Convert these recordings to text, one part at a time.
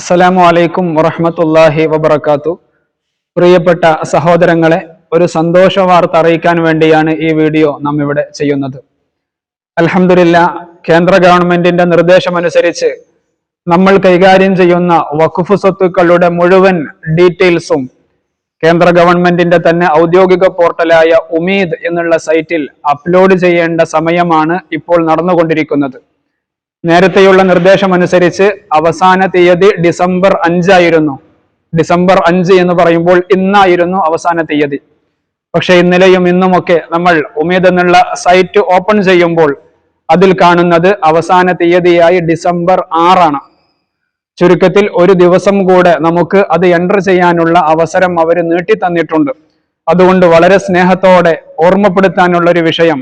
അസ്സലാമു അലൈക്കും വറഹമത്തല്ലാഹി വബർക്കാത്തു പ്രിയപ്പെട്ട സഹോദരങ്ങളെ ഒരു സന്തോഷ വാർത്ത അറിയിക്കാൻ വേണ്ടിയാണ് ഈ വീഡിയോ നാം ഇവിടെ ചെയ്യുന്നത്. അലഹമില്ല കേന്ദ്ര ഗവൺമെന്റിന്റെ നിർദ്ദേശമനുസരിച്ച് നമ്മൾ കൈകാര്യം ചെയ്യുന്ന വഖഫ് സ്വത്തുക്കളുടെ മുഴുവൻ ഡീറ്റെയിൽസും കേന്ദ്ര ഗവൺമെന്റിന്റെ തന്നെ ഔദ്യോഗിക പോർട്ടലായ ഉമീദ് എന്നുള്ള സൈറ്റിൽ അപ്ലോഡ് ചെയ്യേണ്ട സമയമാണ് ഇപ്പോൾ നടന്നുകൊണ്ടിരിക്കുന്നത്. നേരത്തെയുള്ള നിർദ്ദേശം അനുസരിച്ച് അവസാന തീയതി ഡിസംബർ അഞ്ചായിരുന്നു. ഡിസംബർ അഞ്ച് എന്ന് പറയുമ്പോൾ ഇന്നായിരുന്നു അവസാന തീയതി. പക്ഷെ ഇന്നലെയും ഇന്നുമൊക്കെ നമ്മൾ ഉമീദ് എന്നുള്ള സൈറ്റ് ഓപ്പൺ ചെയ്യുമ്പോൾ അതിൽ കാണുന്നത് അവസാന തീയതിയായി ഡിസംബർ ആറാണ്. ചുരുക്കത്തിൽ ഒരു ദിവസം കൂടെ നമുക്ക് അത് എന്റർ ചെയ്യാനുള്ള അവസരം അവർ നീട്ടി തന്നിട്ടുണ്ട് അതുകൊണ്ട് വളരെ സ്നേഹത്തോടെ ഓർമ്മപ്പെടുത്താനുള്ള ഒരു വിഷയം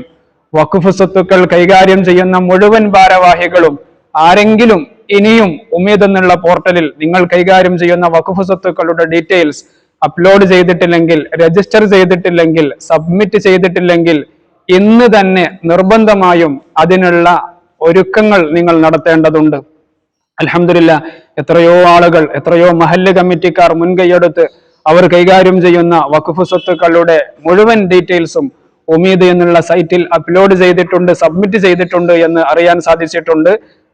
വഖഫ് സ്വത്തുക്കൾ കൈകാര്യം ചെയ്യുന്ന മുഴുവൻ ഭാരവാഹികളും ആരെങ്കിലും ഇനിയും ഉമീദ് എന്നുള്ള പോർട്ടലിൽ നിങ്ങൾ കൈകാര്യം ചെയ്യുന്ന വഖഫ് സ്വത്തുക്കളുടെ ഡീറ്റെയിൽസ് അപ്ലോഡ് ചെയ്തിട്ടില്ലെങ്കിൽ രജിസ്റ്റർ ചെയ്തിട്ടില്ലെങ്കിൽ സബ്മിറ്റ് ചെയ്തിട്ടില്ലെങ്കിൽ ഇന്ന് തന്നെ നിർബന്ധമായും അതിനുള്ള ഒരുക്കങ്ങൾ നിങ്ങൾ നടത്തേണ്ടതുണ്ട്. അലഹമില്ല എത്രയോ ആളുകൾ എത്രയോ മഹല്ല് കമ്മിറ്റിക്കാർ മുൻകൈയെടുത്ത് അവർ കൈകാര്യം ചെയ്യുന്ന വഖഫ് സ്വത്തുക്കളുടെ മുഴുവൻ ഡീറ്റെയിൽസും ഉമീദ് എന്നുള്ള സൈറ്റിൽ അപ്ലോഡ് ചെയ്തിട്ടുണ്ട് സബ്മിറ്റ് ചെയ്തിട്ടുണ്ട് എന്ന് അറിയാൻ സാധിച്ചിട്ടുണ്ട്.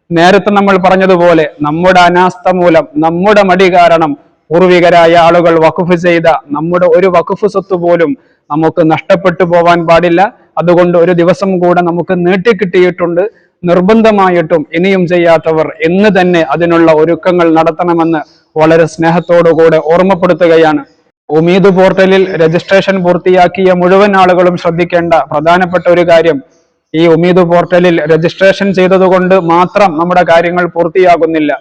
നേരത്തെ നമ്മൾ പറഞ്ഞതുപോലെ നമ്മുടെ അനാസ്ഥ മൂലം നമ്മുടെ മടി കാരണം പൂർവികരായ ആളുകൾ വഖഫ് ചെയ്ത നമ്മുടെ ഒരു വഖഫ് സ്വത്ത് പോലും നമുക്ക് നഷ്ടപ്പെട്ടു പോവാൻ പാടില്ല. അതുകൊണ്ട് ഒരു ദിവസം കൂടെ നമുക്ക് നീട്ടിക്കിട്ടിയിട്ടുണ്ട് നിർബന്ധമായിട്ടും ഇനിയും ചെയ്യാത്തവർ എന്ന് തന്നെ അതിനുള്ള ഒരുക്കങ്ങൾ നടത്തണമെന്ന് വളരെ സ്നേഹത്തോടുകൂടെ ഓർമ്മപ്പെടുത്തുകയാണ്. ഉമീദ് പോർട്ടലിൽ രജിസ്ട്രേഷൻ പൂർത്തിയാക്കിയ മുഴുവൻ ആളുകളും ശ്രദ്ധിക്കേണ്ട പ്രധാനപ്പെട്ട ഒരു കാര്യം ഈ ഉമീദ് പോർട്ടലിൽ രജിസ്ട്രേഷൻ ചെയ്തതുകൊണ്ട് മാത്രം നമ്മുടെ കാര്യങ്ങൾ പൂർത്തിയാകുന്നില്ല.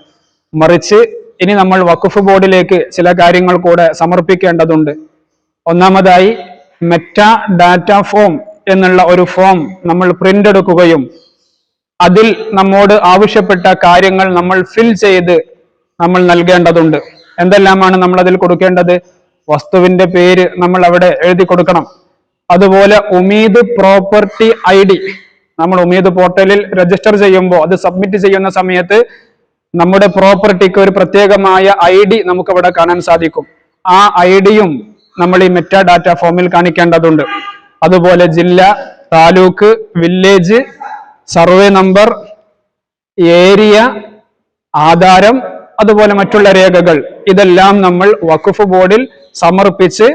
മറിച്ച് ഇനി നമ്മൾ വഖഫ് ബോർഡിലേക്ക് ചില കാര്യങ്ങൾ കൂടെ സമർപ്പിക്കേണ്ടതുണ്ട്. ഒന്നാമതായി മെറ്റ ഡാറ്റ ഫോം എന്നുള്ള ഒരു ഫോം നമ്മൾ പ്രിന്റ് എടുക്കുകയും അതിൽ നമ്മോട് ആവശ്യപ്പെട്ട കാര്യങ്ങൾ നമ്മൾ ഫിൽ ചെയ്ത് നമ്മൾ നൽകേണ്ടതുണ്ട്. എന്തെല്ലാമാണ് നമ്മൾ അതിൽ കൊടുക്കേണ്ടത്? വസ്തുവിന്റെ പേര് നമ്മൾ അവിടെ എഴുതി കൊടുക്കണം. അതുപോലെ ഉമീദ് പ്രോപ്പർട്ടി ഐ ഡി. നമ്മൾ ഉമീദ് പോർട്ടലിൽ രജിസ്റ്റർ ചെയ്യുമ്പോൾ അത് സബ്മിറ്റ് ചെയ്യുന്ന സമയത്ത് നമ്മുടെ പ്രോപ്പർട്ടിക്ക് ഒരു പ്രത്യേകമായ ഐ ഡി നമുക്ക് ഇവിടെ കാണാൻ സാധിക്കും. ആ ഐ ഡിയും നമ്മൾ ഈ മെറ്റാ ഡാറ്റ ഫോമിൽ കാണിക്കേണ്ടതുണ്ട്. അതുപോലെ ജില്ല taluk village survey number area ആധാരം അതുപോലെ മറ്റുള്ള രേഖകൾ. ഇതെല്ലാം നമ്മൾ വഖഫ് ബോർഡിൽ സമർപ്പിച്ച്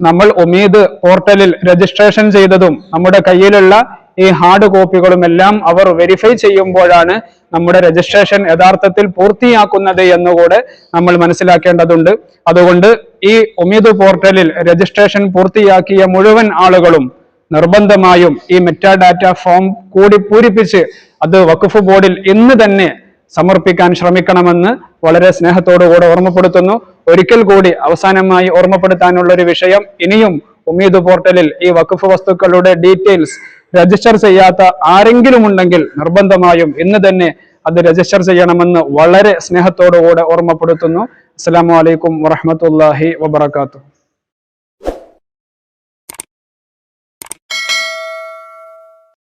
നമ്മൾ ഒമീദ് പോർട്ടലിൽ രജിസ്ട്രേഷൻ ചെയ്തതും നമ്മുടെ കയ്യിലുള്ള ഈ ഹാർഡ് കോപ്പികളും എല്ലാം അവർ വെരിഫൈ ചെയ്യുമ്പോഴാണ് നമ്മുടെ രജിസ്ട്രേഷൻ യഥാർത്ഥത്തിൽ പൂർത്തിയാക്കുന്നത് എന്നുകൂടെ നമ്മൾ മനസ്സിലാക്കേണ്ടതുണ്ട്. അതുകൊണ്ട് ഈ ഒമീദ് പോർട്ടലിൽ രജിസ്ട്രേഷൻ പൂർത്തിയാക്കിയ മുഴുവൻ ആളുകളും നിർബന്ധമായും ഈ മെറ്റാ ഡാറ്റ ഫോം കൂടി പൂരിപ്പിച്ച് അത് വഖഫ് ബോർഡിൽ ഇന്ന് തന്നെ സമർപ്പിക്കാൻ ശ്രമിക്കണമെന്ന് വളരെ സ്നേഹത്തോടുകൂടെ ഓർമ്മപ്പെടുത്തുന്നു. ഒരിക്കൽ കൂടി അവസാനമായി ഓർമ്മപ്പെടുത്താനുള്ള ഒരു വിഷയം ഇനിയും ഉമീദ് പോർട്ടലിൽ ഈ വഖഫ് വസ്തുക്കളുടെ ഡീറ്റെയിൽസ് രജിസ്റ്റർ ചെയ്യാത്ത ആരെങ്കിലും ഉണ്ടെങ്കിൽ നിർബന്ധമായും ഇന്ന് തന്നെ അത് രജിസ്റ്റർ ചെയ്യണമെന്ന് വളരെ സ്നേഹത്തോടുകൂടെ ഓർമ്മപ്പെടുത്തുന്നു. അസ്സാം വലൈക്കും വറഹമത്തല്ലാഹി വബർക്കാത്തു